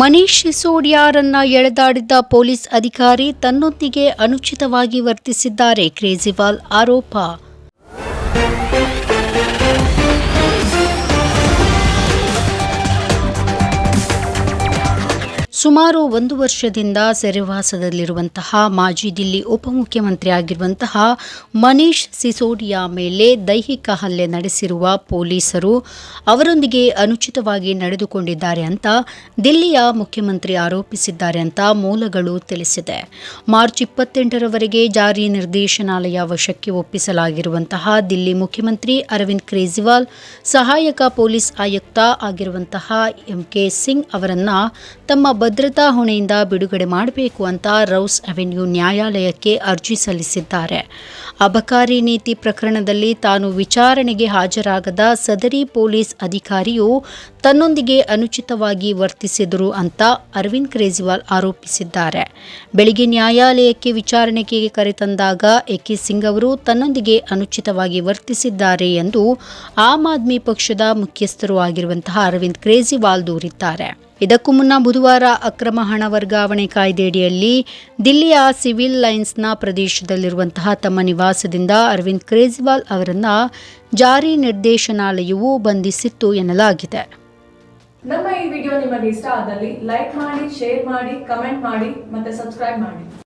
Manish ಸಿಸೋಡಿಯಾರನ್ನ ಎಳೆದಾಡಿದ್ದ police ಅಧಿಕಾರಿ ತನ್ನೊಂದಿಗೆ ಅನುಚಿತವಾಗಿ ವರ್ತಿಸಿದ್ದಾರೆ. ಕೇಜ್ರಿವಾಲ್ ಆರೋಪ. ಸುಮಾರು ಒಂದು ವರ್ಷದಿಂದ ಸೆರೆವಾಸದಲ್ಲಿರುವಂತಹ ಮಾಜಿ ದಿಲ್ಲಿ ಉಪಮುಖ್ಯಮಂತ್ರಿ ಆಗಿರುವಂತಹ ಮನೀಶ್ ಸಿಸೋಡಿಯಾ ಮೇಲೆ ದೈಹಿಕ ಹಲ್ಲೆ ನಡೆಸಿರುವ ಪೊಲೀಸರು ಅವರೊಂದಿಗೆ ಅನುಚಿತವಾಗಿ ನಡೆದುಕೊಂಡಿದ್ದಾರೆ ಅಂತ ದಿಲ್ಲಿಯ ಮುಖ್ಯಮಂತ್ರಿ ಆರೋಪಿಸಿದ್ದಾರೆ ಅಂತ ಮೂಲಗಳು ತಿಳಿಸಿದೆ. ಮಾರ್ಚ್ ಇಪ್ಪತ್ತೆಂಟರವರೆಗೆ ಜಾರಿ ನಿರ್ದೇಶನಾಲಯ ವಶಕ್ಕೆ ಒಪ್ಪಿಸಲಾಗಿರುವಂತಹ ದಿಲ್ಲಿ ಮುಖ್ಯಮಂತ್ರಿ ಅರವಿಂದ್ ಕೇಜ್ರಿವಾಲ್, ಸಹಾಯಕ ಪೊಲೀಸ್ ಆಯುಕ್ತ ಆಗಿರುವಂತಹ ಎಂಕೆ ಸಿಂಗ್ ಅವರನ್ನ ತಮ್ಮ ಭದ್ರತಾ ಹೊಣೆಯಿಂದ ಬಿಡುಗಡೆ ಮಾಡಬೇಕು ಅಂತ ರೌಸ್ ಅವೆನ್ಯೂ ನ್ಯಾಯಾಲಯಕ್ಕೆ ಅರ್ಜಿ ಸಲ್ಲಿಸಿದ್ದಾರೆ. ಅಬಕಾರಿ ನೀತಿ ಪ್ರಕರಣದಲ್ಲಿ ತಾನು ವಿಚಾರಣೆಗೆ ಹಾಜರಾಗದ ಸದರಿ ಪೊಲೀಸ್ ಅಧಿಕಾರಿಯು ತನ್ನೊಂದಿಗೆ ಅನುಚಿತವಾಗಿ ವರ್ತಿಸಿದರು ಅಂತ ಅರವಿಂದ್ ಕೇಜ್ರಿವಾಲ್ ಆರೋಪಿಸಿದ್ದಾರೆ. ಬೆಳಿಗ್ಗೆ ನ್ಯಾಯಾಲಯಕ್ಕೆ ವಿಚಾರಣೆಗೆ ಕರೆತಂದಾಗ ಎಕೆ ಸಿಂಗ್ ಅವರು ತನ್ನೊಂದಿಗೆ ಅನುಚಿತವಾಗಿ ವರ್ತಿಸಿದ್ದಾರೆ ಎಂದು ಆಮ್ ಆದ್ಮಿ ಪಕ್ಷದ ಮುಖ್ಯಸ್ಥರು ಆಗಿರುವಂತಹ ಅರವಿಂದ್ ಕೇಜ್ರಿವಾಲ್ ದೂರಿದ್ದಾರೆ. ಇದಕ್ಕೂ ಮುನ್ನ ಬುಧವಾರ ಅಕ್ರಮ ಹಣ ವರ್ಗಾವಣೆ ಕಾಯ್ದೆಯಡಿಯಲ್ಲಿ ದಿಲ್ಲಿಯ ಸಿವಿಲ್ ಲೈನ್ಸ್ನ ಪ್ರದೇಶದಲ್ಲಿರುವಂತಹ ತಮ್ಮ ನಿವಾಸದಿಂದ ಅರವಿಂದ್ ಕೇಜ್ರಿವಾಲ್ ಅವರನ್ನು ಜಾರಿ ನಿರ್ದೇಶನಾಲಯವು ಬಂಧಿಸಿತ್ತು ಎನ್ನಲಾಗಿದೆ. ನಮ್ಮ ಈ ವಿಡಿಯೋ ನಿಮಗೆ ಇಷ್ಟ ಆದಲ್ಲಿ ಲೈಕ್ ಮಾಡಿ, ಶೇರ್ ಮಾಡಿ, ಕಮೆಂಟ್ ಮಾಡಿ ಮತ್ತೆ ಸಬ್ಸ್ಕ್ರೈಬ್ ಮಾಡಿ.